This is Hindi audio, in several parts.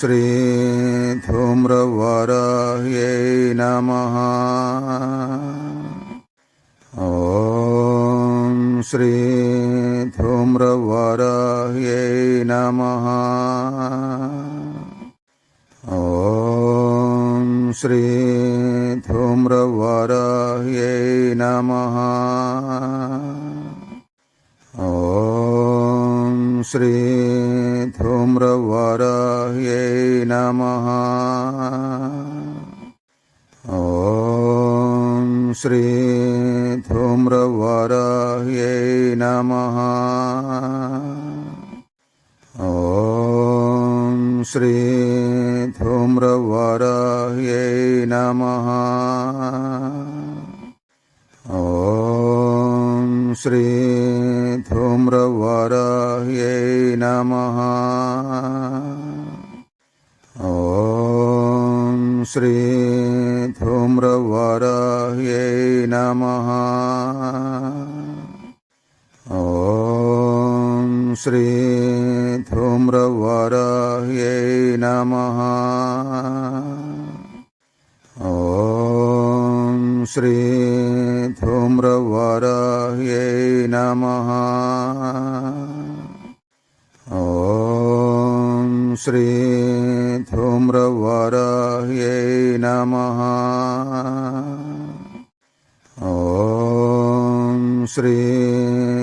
श्री श्रीधूम्रवराह्यै नमः। ॐ श्रीधूम्रवराह्यै नमः। ॐ श्रीधूम्रवराह्यै नमः। ॐ श्री धूम्रवराह्यै नमः। ॐ श्री धूम्रवराह्यै नमः। ॐ श्री धूम्रवराह्यै नमः। ॐ श्री नमः। श्रीधूम्रवराह्यै नमः। ॐ श्रीधूम्रवराह्यै नमः। ॐ श्रीधूम्रवराह्यै नमः। ॐ श्री धूम्रवराह्यै नमः। ॐ श्री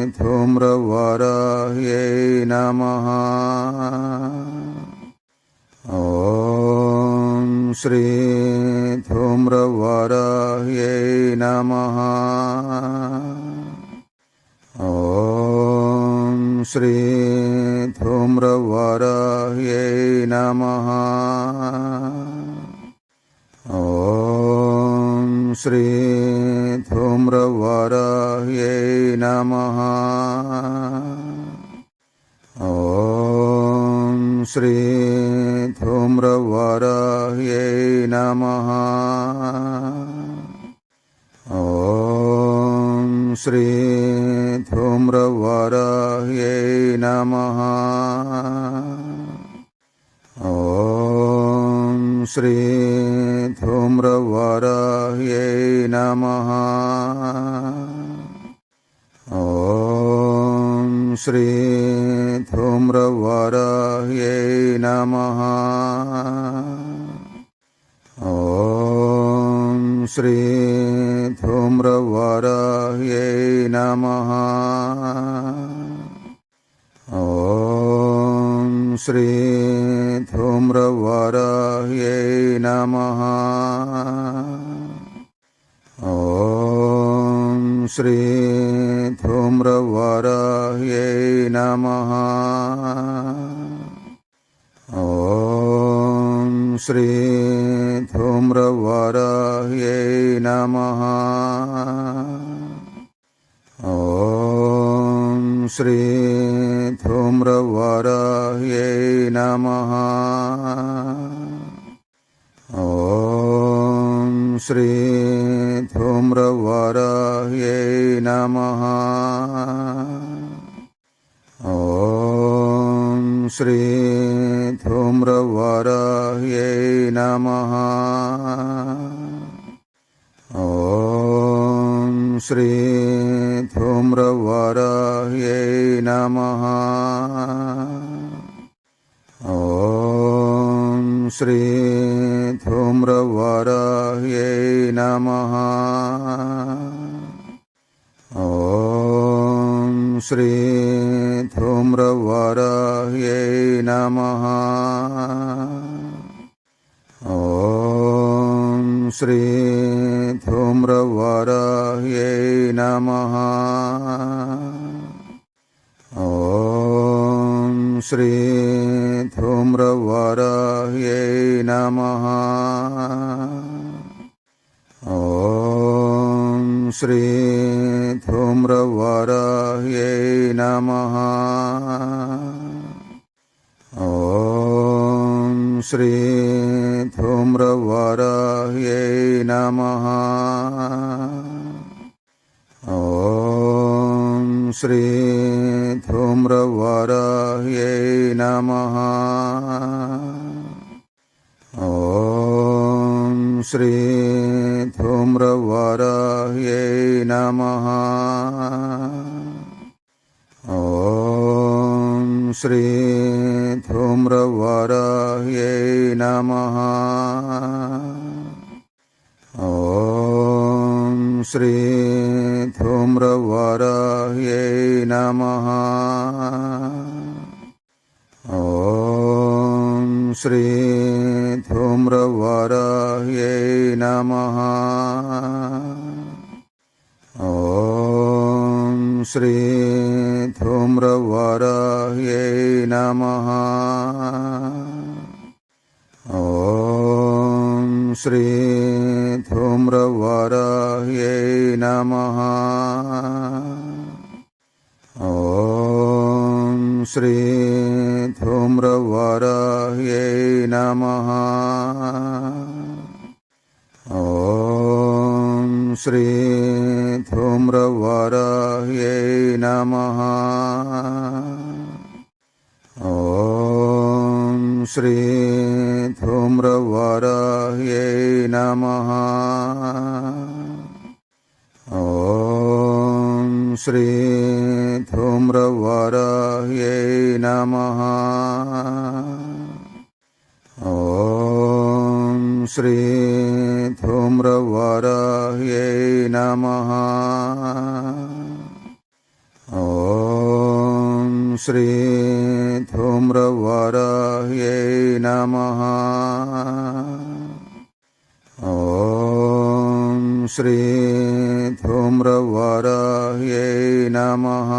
धूम्रवराह्यै नमः। ॐ श्री धूम्रवराह्यै नमः। श्री श्रीधूम्रवराह्यै नमः। ॐ श्रीधूम्रवराह्यै नमः। ॐ श्रीधूम्रवराह्यै नमः। ॐ श्री धूम्रवराह्यै नमः। ॐ श्री धूम्रवराह्यै नमः। ॐ श्री धूम्रवराह्यै नमः। ॐ श्री धूम्रवराह्यै नमः। ॐ श्री धूम्रवराह्यै नमः। ॐ श्री धूम्रवराह्यै नमः। श्री धूम्रवराह्यै नमः। ॐ श्री धूम्रवराह्यै नमः। ॐ श्री धूम्रवराह्यै नमः। ॐ श्री धूम्रवराह्यै नमः। ॐ श्री धूम्रवराह्यै नमः। ॐ श्री धूम्रवराह्यै नमः। ॐ श्री धूम्रवराह्यै नमः। ॐ श्री धूम्रवराह्यै नमः। ॐ श्री धूम्रवराह्यै नमः। ॐ श्री धूम्रवराह्यै नमः। ॐ श्री धूम्रवराह्यै नमः। ॐ श्री धूम्रवराह्यै नमः। श्री धूम्रवराह्यै नमः ॐ श्री धूम्रवराह्यै नमः ॐ श्री धूम्रवराह्यै नमः श्री धूम्रवराह्यै नमः। ॐ श्री धूम्रवराह्यै नमः। ॐ श्री धूम्रवराह्यै नमः। ॐ श्री धूम्रवराह्यै नमः। ॐ श्री धूम्रवराह्यै नमः। ॐ श्री धूम्रवराह्यै नमः। श्री श्रीधूम्रवराह्यै नमः। ॐ श्रीधूम्रवराह्यै नमः। ॐ श्रीधूम्रवराह्यै नमः। ॐ श्रीधूम्रव नमः।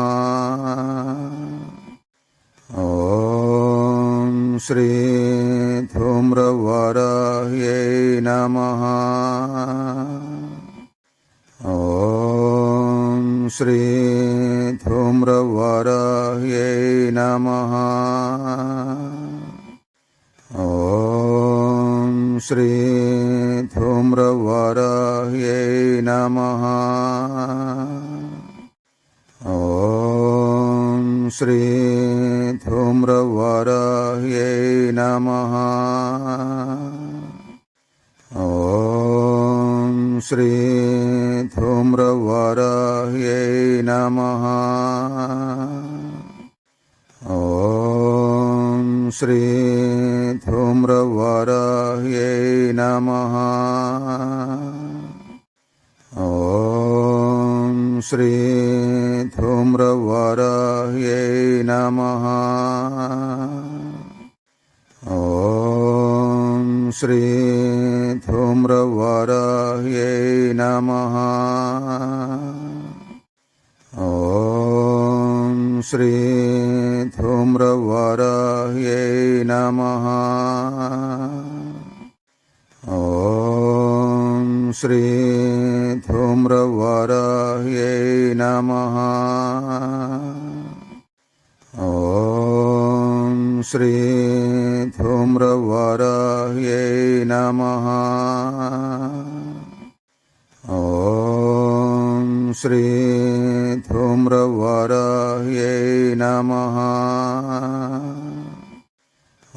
ॐ श्री धूम्रवराह्यै नमः। ॐ श्री धूम्रवराह्यै नमः। ॐ श्री धूम्रवराह्यै नमः। श्री श्रीधूम्रवराह्यै नमः। ॐ श्रीधूम्रवराह्यै नमः। ॐ श्रीधूम्रवराह्यै नमः। ॐ श्री धूम्रवराह्यै नमः। ॐ श्री धूम्रवराह्यै नमः। ॐ श्री धूम्रवराह्यै नमः। ॐ श्री धूम्रवराह्यै नमः। ॐ श्री धूम्रवराह्यै नमः। ॐ श्री धूम्रवराह्यै नमः।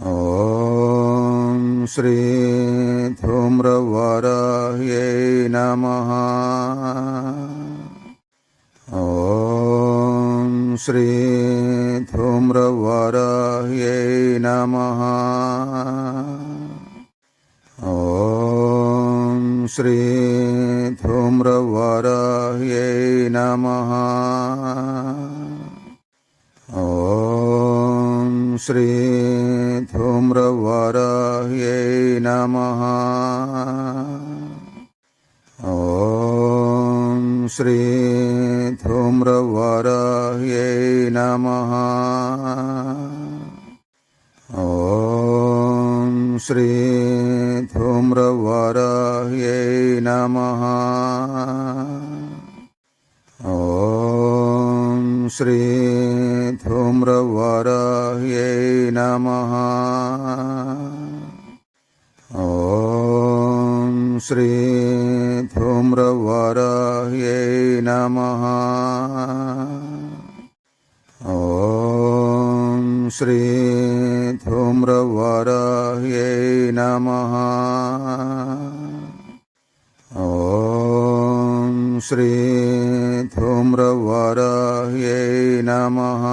ॐ श्री धूम्रवराह्यै नमः। श्रीधूम्रवराह्यै नमः। ॐ श्रीधूम्रवराह्यै नमः। ॐ श्रीधूम्रवराह्यै नमः। ॐ श्री श्री श्रीधूम्रवराह्यै नमः। ॐ श्रीधूम्रवराह्यै नमः। ॐ श्रीधूम्रवराह्यै नमः। श्रीधूम्रवराह्यै नमः। ॐ श्रीधूम्रवराह्यै नमः।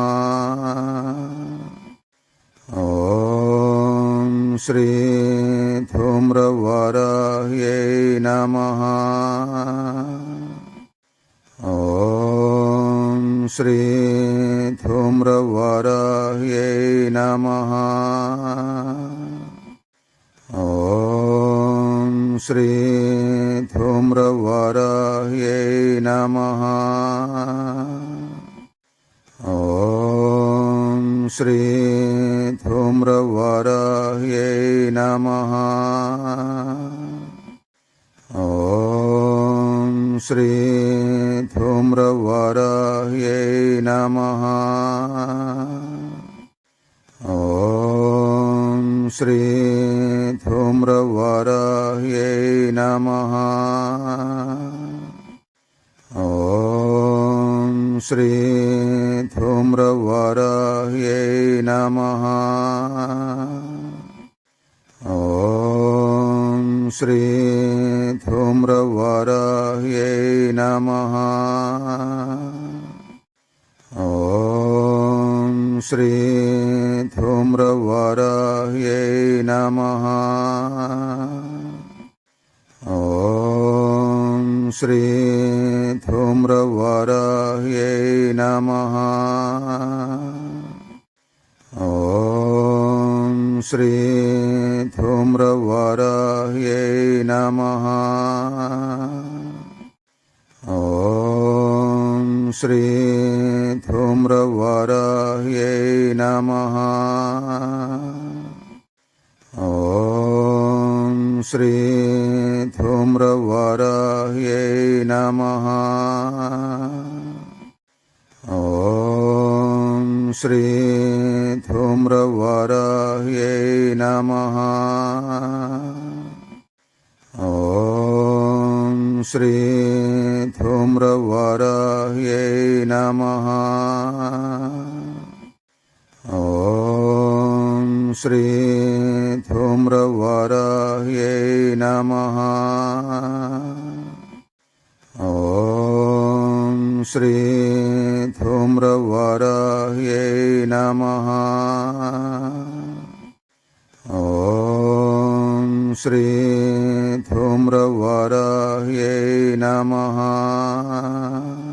ॐ श्रीधूम्रवराह्यै नमः। ॐ श्री श्रीधूम्रवराह्यै नमः। ॐ श्रीधूम्रवराह्यै नमः। ॐ श्रीधूम्रवराह्यै नमः। ॐ श्री धूम्रवराह्यै नमः। ॐ श्री धूम्रवराह्यै नमः। ॐ श्री धूम्रवराह्यै नमः। ॐ श्री धूम्रवराह्यै नमः। श्री श्रीधूम्रवरायै नमः। ॐ श्रीधूम्रवरायै नमः। ॐ श्रीधूम्रवरायै नमः। ॐ श्री श्रीधूम्रवराह्यै नमः। ॐ श्रीधूम्रवराह्यै नमः। ॐ श्रीधूम्रवराह्यै नमः। ॐ श्री धूम्रवराह्यै नमः ॐ श्री धूम्रवराह्यै नमः ॐ श्री धूम्रवराह्यै नमः ॐ श्री धूम्रवराह्यै नमः।